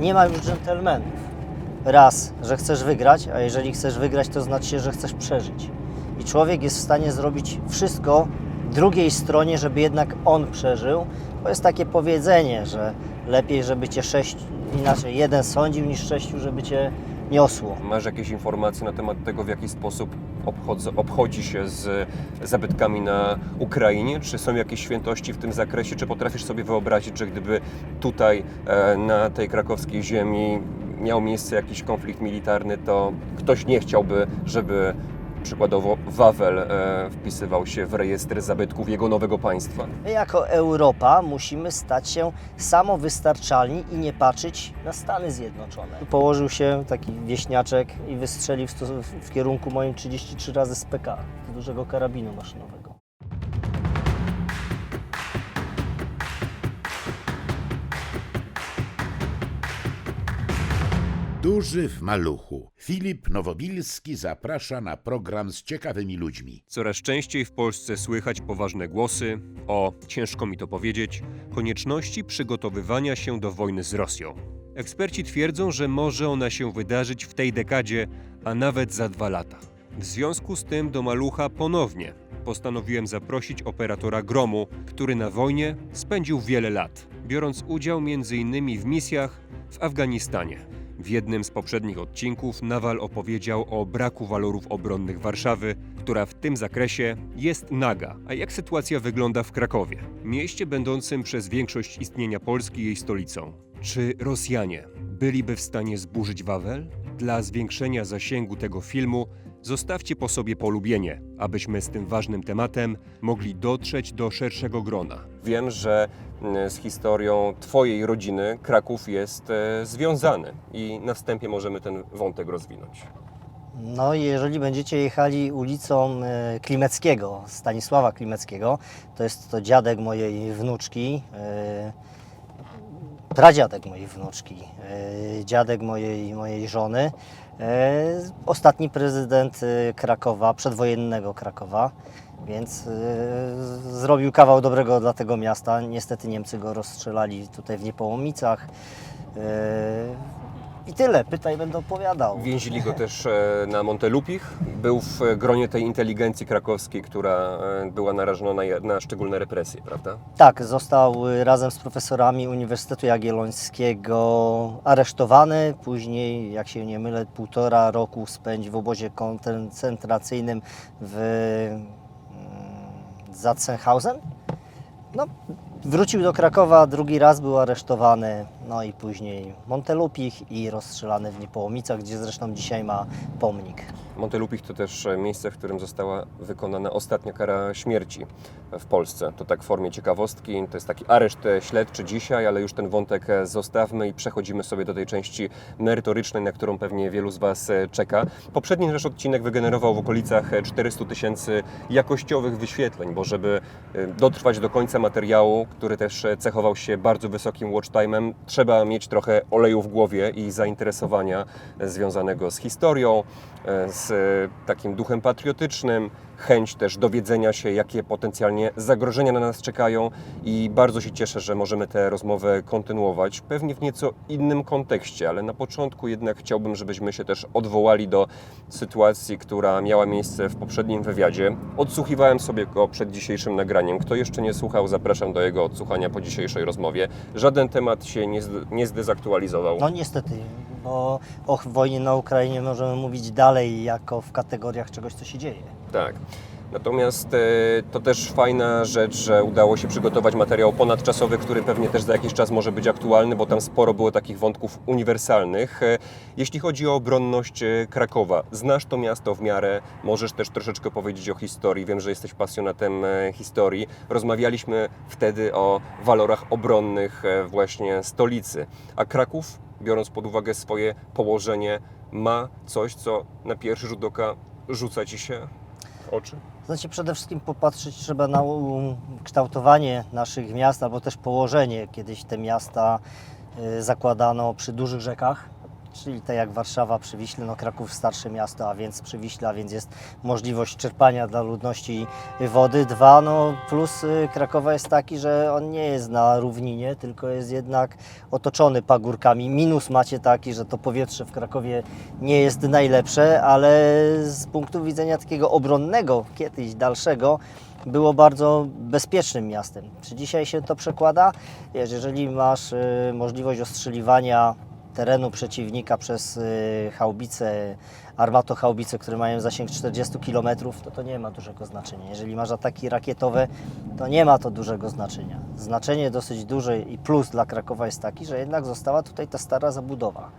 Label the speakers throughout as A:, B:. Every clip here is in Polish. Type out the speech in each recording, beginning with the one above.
A: nie ma już dżentelmenów. Raz, że chcesz wygrać, a jeżeli chcesz wygrać, to znaczy że chcesz przeżyć. I człowiek jest w stanie zrobić wszystko drugiej stronie, żeby jednak on przeżył. Bo jest takie powiedzenie, że lepiej, żeby cię sześć, inaczej jeden sądził, niż sześciu, żeby cię niosło.
B: Masz jakieś informacje na temat tego, w jaki sposób obchodzi się z zabytkami na Ukrainie? Czy są jakieś świętości w tym zakresie? Czy potrafisz sobie wyobrazić, że gdyby tutaj e, na tej krakowskiej ziemi miał miejsce jakiś konflikt militarny, to ktoś nie chciałby, żeby przykładowo Wawel e, wpisywał się w rejestr zabytków jego nowego państwa?
A: My jako Europa musimy stać się samowystarczalni i nie patrzeć na Stany Zjednoczone. Położył się taki wieśniaczek i wystrzelił w, w kierunku moim 33 razy z PK, z dużego karabinu maszynowego.
C: Duży w maluchu. Filip Nowobilski zaprasza na program z ciekawymi ludźmi.
B: Coraz częściej w Polsce słychać poważne głosy o, ciężko mi to powiedzieć, konieczności przygotowywania się do wojny z Rosją. Eksperci twierdzą, że może ona się wydarzyć w tej dekadzie, a nawet za dwa lata. W związku z tym do Malucha ponownie postanowiłem zaprosić operatora Gromu, który na wojnie spędził wiele lat, biorąc udział m.in. w misjach w Afganistanie. W jednym z poprzednich odcinków Nawal opowiedział o braku walorów obronnych Warszawy, która w tym zakresie jest naga. A jak sytuacja wygląda w Krakowie, mieście będącym przez większość istnienia Polski jej stolicą? Czy Rosjanie byliby w stanie zburzyć Wawel? Dla zwiększenia zasięgu tego filmu zostawcie po sobie polubienie, abyśmy z tym ważnym tematem mogli dotrzeć do szerszego grona. Wiem, że mm, z historią Twojej rodziny Kraków jest e, związany i na wstępie możemy ten wątek rozwinąć.
A: No i jeżeli będziecie jechali ulicą e, Klimeckiego, Stanisława Klimeckiego, to jest to dziadek mojej wnuczki, e, pradziadek mojej wnuczki, dziadek mojej, mojej żony, ostatni prezydent e, Krakowa, przedwojennego Krakowa, więc e, zrobił kawał dobrego dla tego miasta. Niestety Niemcy go rozstrzelali tutaj w Niepołomicach. E, I tyle, pytaj, będę opowiadał.
B: Więzili go też e, na Montelupich. Był w gronie tej inteligencji krakowskiej, która e, była narażona na, szczególne represje, prawda?
A: Tak, został razem z profesorami Uniwersytetu Jagiellońskiego aresztowany. Później, jak się nie mylę, półtora roku spędził w obozie koncentracyjnym w mm, Zatzenhausen. No, wrócił do Krakowa, drugi raz był aresztowany, no i później Montelupich i rozstrzelany w Niepołomicach, gdzie zresztą dzisiaj ma pomnik.
B: Montelupich to też miejsce, w którym została wykonana ostatnia kara śmierci w Polsce. To tak w formie ciekawostki. To jest taki areszt śledczy dzisiaj, ale już ten wątek zostawmy i przechodzimy sobie do tej części merytorycznej, na którą pewnie wielu z Was czeka. Poprzedni nasz odcinek wygenerował w okolicach e, 400 tysięcy jakościowych wyświetleń, bo żeby e, dotrwać do końca materiału, który też e, cechował się bardzo wysokim watch time'em, trzeba mieć trochę oleju w głowie i zainteresowania związanego z historią, e, z e, takim duchem patriotycznym, chęć też dowiedzenia się, jakie potencjalnie zagrożenia na nas czekają i bardzo się cieszę, że możemy tę rozmowę kontynuować, pewnie w nieco innym kontekście, ale na początku jednak chciałbym, żebyśmy się też odwołali do sytuacji, która miała miejsce w poprzednim wywiadzie. Odsłuchiwałem sobie go przed dzisiejszym nagraniem. Kto jeszcze nie słuchał, zapraszam do jego odsłuchania po dzisiejszej rozmowie. Żaden temat się nie, nie zdezaktualizował.
A: No niestety, bo o wojnie na Ukrainie możemy mówić dalej jako w kategoriach czegoś, co się dzieje.
B: Tak. Natomiast e, to też fajna rzecz, że udało się przygotować materiał ponadczasowy, który pewnie też za jakiś czas może być aktualny, bo tam sporo było takich wątków uniwersalnych. E, Jeśli chodzi o obronność e, Krakowa, znasz to miasto w miarę, możesz też troszeczkę powiedzieć o historii. Wiem, że jesteś pasjonatem historii. Rozmawialiśmy wtedy o walorach obronnych właśnie stolicy. A Kraków, biorąc pod uwagę swoje położenie, ma coś, co na pierwszy rzut oka rzuca ci się w oczy?
A: Znaczy przede wszystkim popatrzeć trzeba na kształtowanie naszych miast, albo też położenie. Kiedyś te miasta y, zakładano przy dużych rzekach, czyli tak jak Warszawa przy Wiśle, no Kraków starsze miasto, a więc przy Wiśle, a więc jest możliwość czerpania dla ludności wody. Dwa, no plus y, Krakowa jest taki, że on nie jest na równinie, tylko jest jednak otoczony pagórkami. Minus macie taki, że to powietrze w Krakowie nie jest najlepsze, ale z punktu widzenia takiego obronnego, kiedyś dalszego, było bardzo bezpiecznym miastem. Czy dzisiaj się to przekłada? Jeżeli masz y, możliwość ostrzeliwania terenu przeciwnika przez y, haubice, armatohaubice, które mają zasięg 40 km, to to nie ma dużego znaczenia. Jeżeli masz ataki rakietowe, to nie ma to dużego znaczenia. Znaczenie dosyć duże i plus dla Krakowa jest taki, że jednak została tutaj ta stara zabudowa.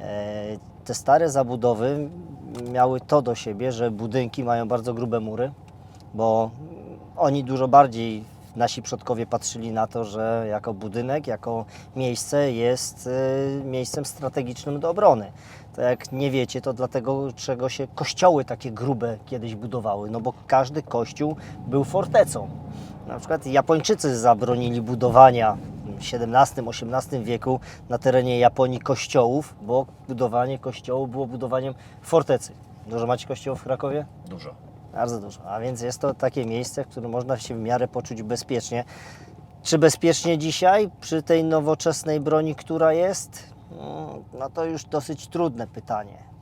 A: E, Te stare zabudowy miały to do siebie, że budynki mają bardzo grube mury, bo oni dużo bardziej, nasi przodkowie patrzyli na to, że jako budynek, jako miejsce jest y, miejscem strategicznym do obrony. To jak nie wiecie, to dlatego czego się kościoły takie grube kiedyś budowały, no bo każdy kościół był fortecą. Na przykład Japończycy zabronili budowania w XVII-XVIII wieku na terenie Japonii kościołów, bo budowanie kościołu było budowaniem fortecy. Dużo macie kościołów w Krakowie?
B: Dużo.
A: Bardzo dużo. A więc jest to takie miejsce, w którym można się w miarę poczuć bezpiecznie. Czy bezpiecznie dzisiaj przy tej nowoczesnej broni, która jest? Mm, No to już dosyć trudne pytanie.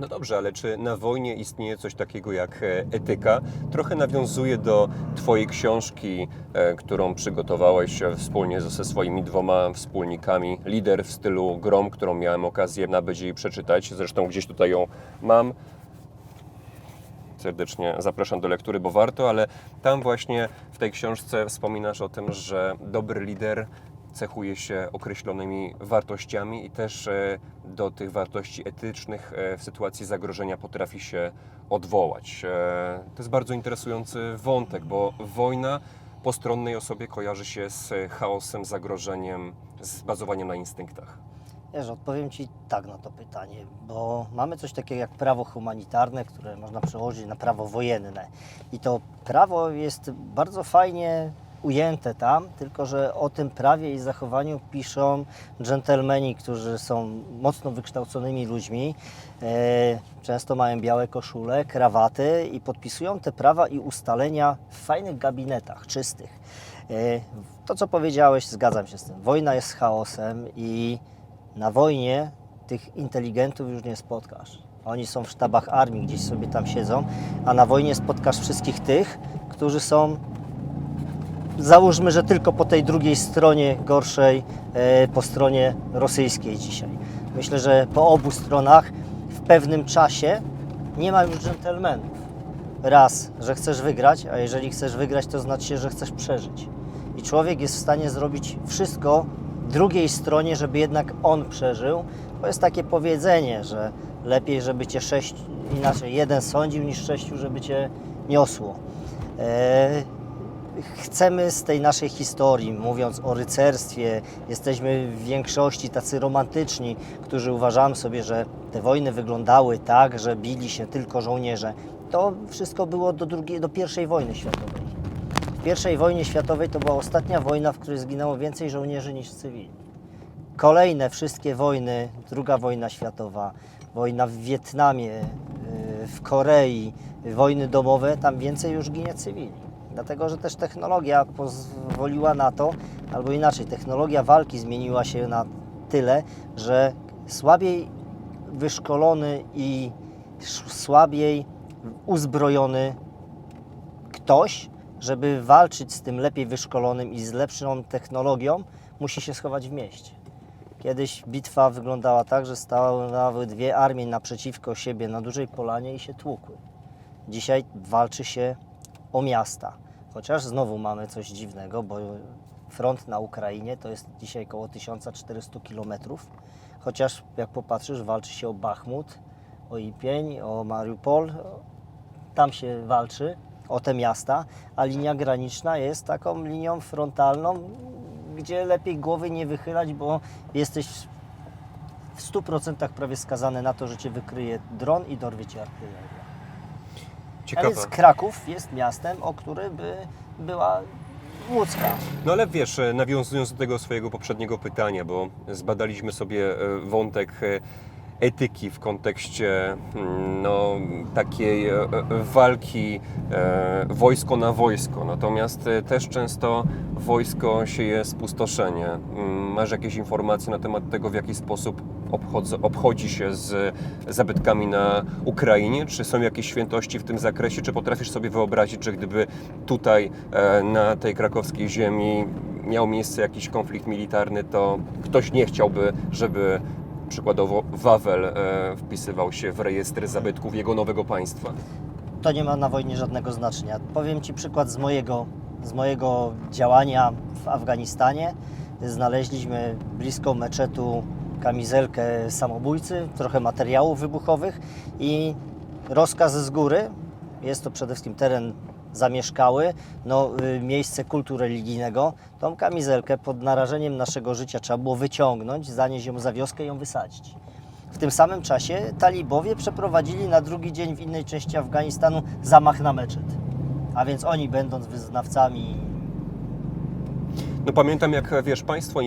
B: No dobrze, ale czy na wojnie istnieje coś takiego jak e, etyka? Trochę nawiązuje do Twojej książki, e, którą przygotowałeś e, wspólnie ze swoimi dwoma wspólnikami. Lider w stylu Grom, którą miałem okazję nabyć i przeczytać. Zresztą gdzieś tutaj ją mam. Serdecznie zapraszam do lektury, bo warto, ale tam właśnie w tej książce wspominasz o tym, że dobry lider cechuje się określonymi wartościami i też e, do tych wartości etycznych e, w sytuacji zagrożenia potrafi się odwołać. E, To jest bardzo interesujący wątek, bo wojna po stronnej osobie kojarzy się z chaosem, zagrożeniem, z bazowaniem na instynktach.
A: Wiesz, odpowiem Ci tak na to pytanie, bo mamy coś takiego jak prawo humanitarne, które można przełożyć na prawo wojenne. I to prawo jest bardzo fajnie ujęte tam, tylko że o tym prawie i zachowaniu piszą dżentelmeni, którzy są mocno wykształconymi ludźmi. E, często mają białe koszule, krawaty i podpisują te prawa i ustalenia w fajnych gabinetach, czystych. E, to, co powiedziałeś, zgadzam się z tym. Wojna jest chaosem i na wojnie tych inteligentów już nie spotkasz. Oni są w sztabach armii, gdzieś sobie tam siedzą, a na wojnie spotkasz wszystkich tych, którzy są, załóżmy, że tylko po tej drugiej stronie gorszej, e, po stronie rosyjskiej dzisiaj. Myślę, że po obu stronach w pewnym czasie nie ma już dżentelmenów. Raz, że chcesz wygrać, a jeżeli chcesz wygrać, to znaczy że chcesz przeżyć. I człowiek jest w stanie zrobić wszystko drugiej stronie, żeby jednak on przeżył. To jest takie powiedzenie, że lepiej, żeby cię sześć, inaczej jeden sądził, niż sześciu, żeby cię niosło. E, chcemy z tej naszej historii, mówiąc o rycerstwie, jesteśmy w większości tacy romantyczni, którzy uważamy sobie, że te wojny wyglądały tak, że bili się tylko żołnierze. To wszystko było do, drugiej, do pierwszej wojny światowej. Pierwszej wojnie światowej to była ostatnia wojna, w której zginęło więcej żołnierzy niż cywili. Kolejne wszystkie wojny, druga wojna światowa, wojna w Wietnamie, yy, w Korei, wojny domowe, tam więcej już ginie cywili. Dlatego, że też technologia pozwoliła na to, albo inaczej, technologia walki zmieniła się na tyle, że słabiej wyszkolony i słabiej uzbrojony ktoś, żeby walczyć z tym lepiej wyszkolonym i z lepszą technologią, musi się schować w mieście. Kiedyś bitwa wyglądała tak, że stały dwie armie naprzeciwko siebie na dużej polanie i się tłukły. Dzisiaj walczy się o miasta. Chociaż znowu mamy coś dziwnego, bo front na Ukrainie to jest dzisiaj około 1400 km. Chociaż jak popatrzysz, walczy się o Bachmut, o Ipień, o Mariupol. Tam się walczy o te miasta, a linia graniczna jest taką linią frontalną, gdzie lepiej głowy nie wychylać, bo jesteś w 100% prawie skazany na to, że cię wykryje dron i dorwie cię artyleria. A
B: Ciekawe.
A: więc Kraków jest miastem, o które by była Łódzka.
B: No ale wiesz, e, nawiązując do tego swojego poprzedniego pytania, bo zbadaliśmy sobie e, wątek e, etyki w kontekście mm, no, takiej e, e, walki e, wojsko na wojsko, natomiast też często wojsko sieje spustoszenie. Mm, Masz jakieś informacje na temat tego, w jaki sposób obchodzi się z zabytkami na Ukrainie? Czy są jakieś świętości w tym zakresie? Czy potrafisz sobie wyobrazić, że gdyby tutaj na tej krakowskiej ziemi miał miejsce jakiś konflikt militarny, to ktoś nie chciałby, żeby przykładowo Wawel e, wpisywał się w rejestr zabytków jego nowego państwa?
A: To nie ma na wojnie żadnego znaczenia. Powiem Ci przykład z mojego, z mojego działania w Afganistanie. Znaleźliśmy blisko meczetu kamizelkę samobójcy, trochę materiałów wybuchowych i rozkaz z góry, jest to przede wszystkim teren zamieszkały, no, y, miejsce kultu religijnego, tą kamizelkę pod narażeniem naszego życia trzeba było wyciągnąć, zanieść ją za wioskę i ją wysadzić. W tym samym czasie talibowie przeprowadzili na drugi dzień w innej części Afganistanu zamach na meczet. A więc oni, będąc wyznawcami
B: No pamiętam, jak wiesz, państwo e,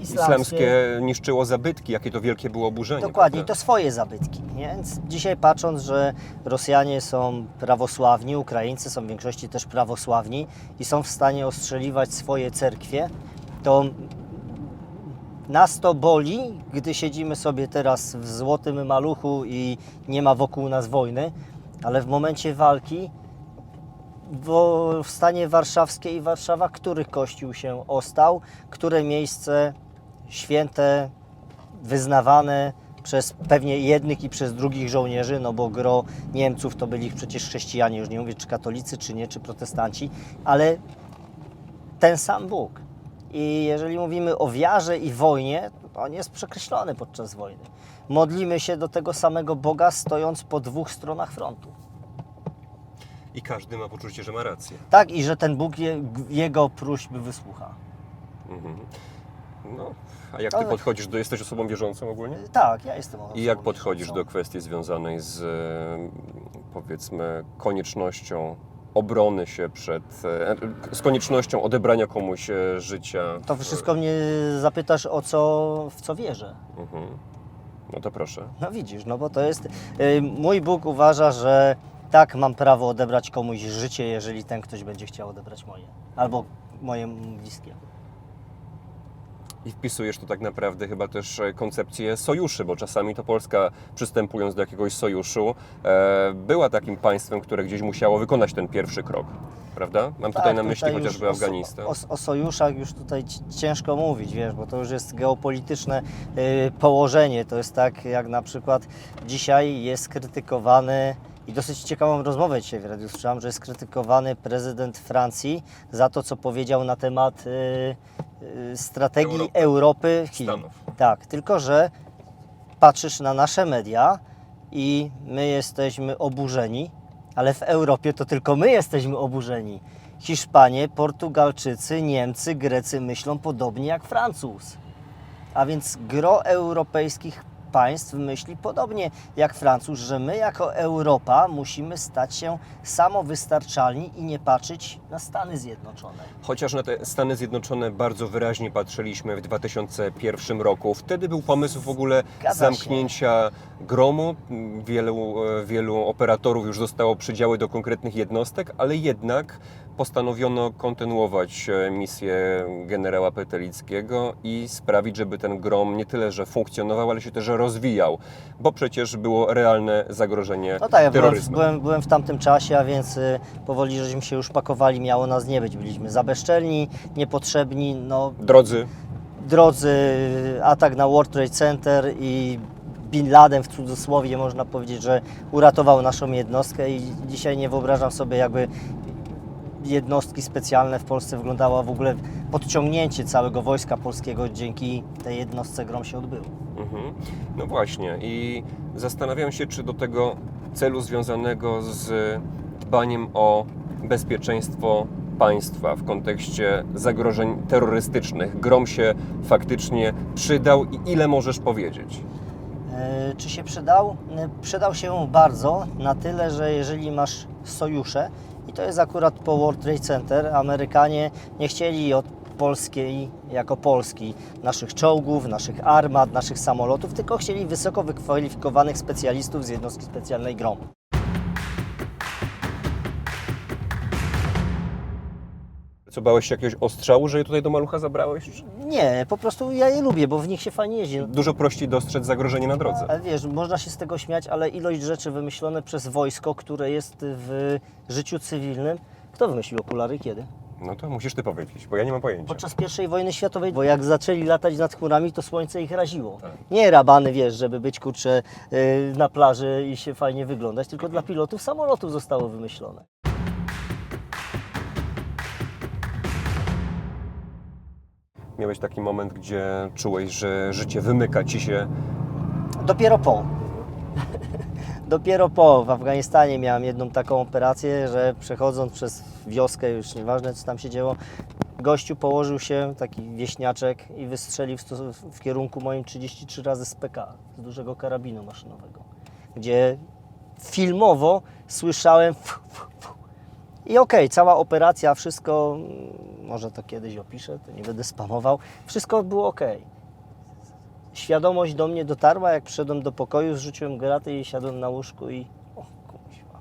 A: islamskie.
B: niszczyło zabytki, jakie to wielkie było oburzenie.
A: Dokładnie,
B: prawda?
A: to swoje zabytki. Nie? Więc dzisiaj patrząc, że Rosjanie są prawosławni, Ukraińcy są w większości też prawosławni i są w stanie ostrzeliwać swoje cerkwie, to nas to boli, gdy siedzimy sobie teraz w złotym maluchu i nie ma wokół nas wojny, ale w momencie walki w, stanie warszawskiej Warszawa, który kościół się ostał, które miejsce święte wyznawane przez pewnie jednych i przez drugich żołnierzy, no bo gro Niemców to byli przecież chrześcijanie, już nie mówię czy katolicy, czy nie, czy protestanci, ale ten sam Bóg. I jeżeli mówimy o wiarze i wojnie, on jest przekreślony podczas wojny. Modlimy się do tego samego Boga, stojąc po dwóch stronach frontu.
B: I każdy ma poczucie, że ma rację.
A: Tak, i że ten Bóg je, jego próśby wysłucha.
B: Mhm. No, a jak ty
A: Ale-
B: podchodzisz do... Jesteś osobą wierzącą ogólnie?
A: Tak, ja jestem osobą
B: I jak podchodzisz
A: wierzącą.
B: do kwestii związanej z, e, powiedzmy, koniecznością obrony się przed, e, z koniecznością odebrania komuś e, życia?
A: To wszystko mnie zapytasz o co, w co wierzę.
B: Mhm. No to proszę.
A: No widzisz, no bo to jest. y, Mój Bóg uważa, że tak mam prawo odebrać komuś życie, jeżeli ten ktoś będzie chciał odebrać moje. Albo moje bliskie.
B: I wpisujesz tu tak naprawdę chyba też e, koncepcję sojuszy, bo czasami to Polska przystępując do jakiegoś sojuszu e, była takim państwem, które gdzieś musiało wykonać ten pierwszy krok. Prawda? Mam tutaj na myśli
A: Tak, już
B: chociażby
A: o-
B: Afganistan.
A: O, o sojuszach już tutaj ci- ciężko mówić, wiesz, bo to już jest geopolityczne y, położenie. To jest tak, jak na przykład dzisiaj jest krytykowany i dosyć ciekawą rozmowę dzisiaj w radiu słyszałem, że jest krytykowany prezydent Francji za to, co powiedział na temat y, y, strategii
B: Europy.
A: Europy, Chin.
B: Stanów.
A: Tak, tylko że patrzysz na nasze media i my jesteśmy oburzeni, ale w Europie to tylko my jesteśmy oburzeni. Hiszpanie, Portugalczycy, Niemcy, Grecy myślą podobnie jak Francuz. A więc gro europejskich państw myśli podobnie jak Francuz, że my jako Europa musimy stać się samowystarczalni i nie patrzeć na Stany Zjednoczone.
B: Chociaż na te Stany Zjednoczone bardzo wyraźnie patrzyliśmy w 2001 roku. Wtedy był pomysł w ogóle
A: Zgadza
B: zamknięcia gromu. Wielu, e, wielu operatorów już dostało przydziały do konkretnych jednostek, ale jednak postanowiono kontynuować e, misję generała Petelickiego i sprawić, żeby ten grom nie tyle, że funkcjonował, ale się też rozwijał, bo przecież było realne zagrożenie
A: No tak, ja byłem,
B: terroryzmem.
A: byłem, byłem w tamtym czasie, a więc y, powoli żeśmy się już pakowali, miało nas nie być. Byliśmy zabezczelni, niepotrzebni, no
B: Drodzy,
A: drodzy, atak na World Trade Center i Bin Laden w cudzysłowie można powiedzieć, że uratował naszą jednostkę i dzisiaj nie wyobrażam sobie jakby jednostki specjalne w Polsce wyglądała w ogóle podciągnięcie całego wojska polskiego dzięki tej jednostce grom się odbyło.
B: Mhm. No właśnie i zastanawiam się, czy do tego celu związanego z dbaniem o bezpieczeństwo państwa w kontekście zagrożeń terrorystycznych grom się faktycznie przydał i ile możesz powiedzieć?
A: E, Czy się przydał? E, Przydał się bardzo na tyle, że jeżeli masz sojusze I to jest akurat po World Trade Center. Amerykanie nie chcieli od polskiej jako Polski naszych czołgów, naszych armat, naszych samolotów, tylko chcieli wysoko wykwalifikowanych specjalistów z jednostki specjalnej GROM.
B: Co, bałeś się jakiegoś ostrzału, że je tutaj do malucha zabrałeś?
A: Nie, po prostu ja je lubię, bo w nich się fajnie jeździ.
B: Dużo prościej dostrzec zagrożenie na drodze.
A: Ale wiesz, można się z tego śmiać, ale ilość rzeczy wymyślone przez wojsko, które jest w życiu cywilnym, kto wymyślił okulary kiedy?
B: No to musisz ty powiedzieć, bo ja nie mam pojęcia.
A: Podczas I wojny światowej, bo jak zaczęli latać nad chmurami, to słońce ich raziło.
B: Tak.
A: Nie rabany, wiesz, żeby być kurczę yy, na plaży i się fajnie wyglądać, tylko dla pilotów samolotów zostało wymyślone.
B: Miałeś taki moment, gdzie czułeś, że życie wymyka ci się.
A: Dopiero po. Dopiero po w Afganistanie miałem jedną taką operację, że przechodząc przez wioskę, już nieważne co tam się działo, gościu położył się, taki wieśniaczek i wystrzelił w, w kierunku moim 33 razy z PK, z dużego karabinu maszynowego, gdzie filmowo słyszałem fu, fu. I okej, cała operacja, wszystko, mm, może to kiedyś opiszę, to nie będę spamował, wszystko było okej świadomość do mnie dotarła, jak przyszedłem do pokoju, zrzuciłem gratę i siadłem na łóżku i o kuźwa.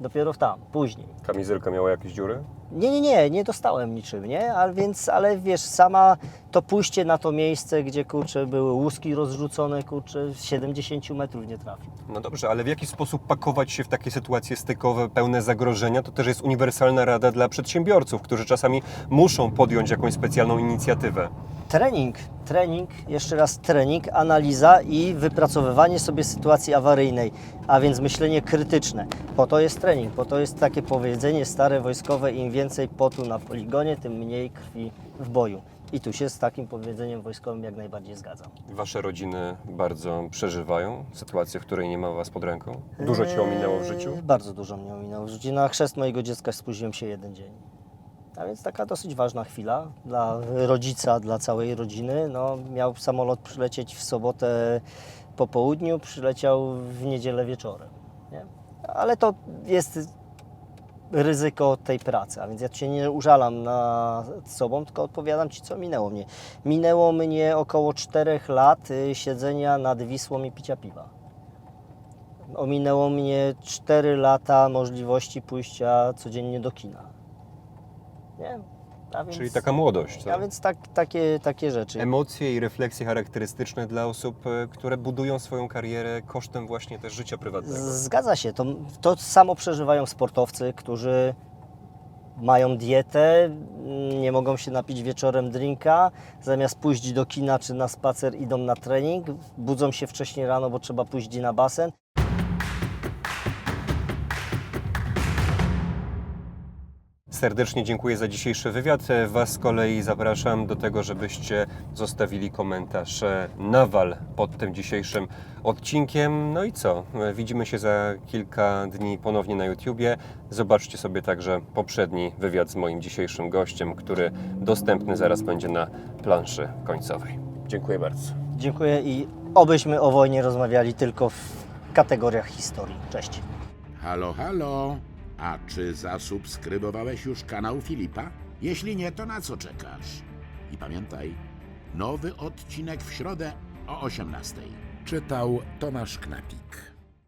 A: Dopiero tam, później.
B: Kamizelka miała jakieś dziury?
A: Nie, nie, nie, nie dostałem niczym, nie? Ale więc, ale wiesz, sama to pójście na to miejsce, gdzie kurczę były łuski rozrzucone, kurczę, z 70 metrów nie trafił.
B: No dobrze, ale w jaki sposób pakować się w takie sytuacje stykowe, pełne zagrożenia? To też jest uniwersalna rada dla przedsiębiorców, którzy czasami muszą podjąć jakąś specjalną inicjatywę.
A: Trening, trening, jeszcze raz trening, analiza i wypracowywanie sobie sytuacji awaryjnej, a więc myślenie krytyczne. Po to jest trening, po to jest takie powiedzenie stare wojskowe, im więcej potu na poligonie, tym mniej krwi w boju. I tu się z takim powiedzeniem wojskowym jak najbardziej zgadzam.
B: Wasze rodziny bardzo przeżywają sytuację, w której nie ma was pod ręką? Dużo ci ominęło w życiu?
A: Eee, Bardzo dużo mnie ominęło w życiu. Na chrzest mojego dziecka spóźniłem się jeden dzień. A więc taka dosyć ważna chwila dla rodzica, dla całej rodziny. No, miał samolot przylecieć w sobotę po południu, przyleciał w niedzielę wieczorem. Nie? Ale to jest ryzyko tej pracy, a więc ja się nie użalam nad sobą, tylko odpowiadam Ci, co minęło mnie. Minęło mnie około 4 lat y, siedzenia nad Wisłą i picia piwa. Ominęło mnie 4 lata możliwości pójścia codziennie do kina. Nie? A więc,
B: Czyli taka młodość.
A: A
B: Tak?
A: więc tak, takie, takie rzeczy.
B: Emocje i refleksje charakterystyczne dla osób, e, które budują swoją karierę kosztem właśnie też życia prywatnego.
A: Zgadza się. To, to samo przeżywają sportowcy, którzy mają dietę, nie mogą się napić wieczorem drinka, zamiast pójść do kina czy na spacer idą na trening, budzą się wcześniej rano, bo trzeba pójść na basen.
B: Serdecznie dziękuję za dzisiejszy wywiad. E, Was z kolei zapraszam do tego, żebyście zostawili komentarz e, nawal pod tym dzisiejszym odcinkiem. No i co? E, Widzimy się za kilka dni ponownie na YouTubie. Zobaczcie sobie także poprzedni wywiad z moim dzisiejszym gościem, który dostępny zaraz będzie na planszy końcowej. Dziękuję bardzo.
A: Dziękuję i obyśmy o wojnie rozmawiali tylko w kategoriach historii. Cześć.
C: Halo, halo. A czy zasubskrybowałeś już kanał Filipa? Jeśli nie, to na co czekasz? I pamiętaj, nowy odcinek w środę o 18:00. Czytał Tomasz Knapik.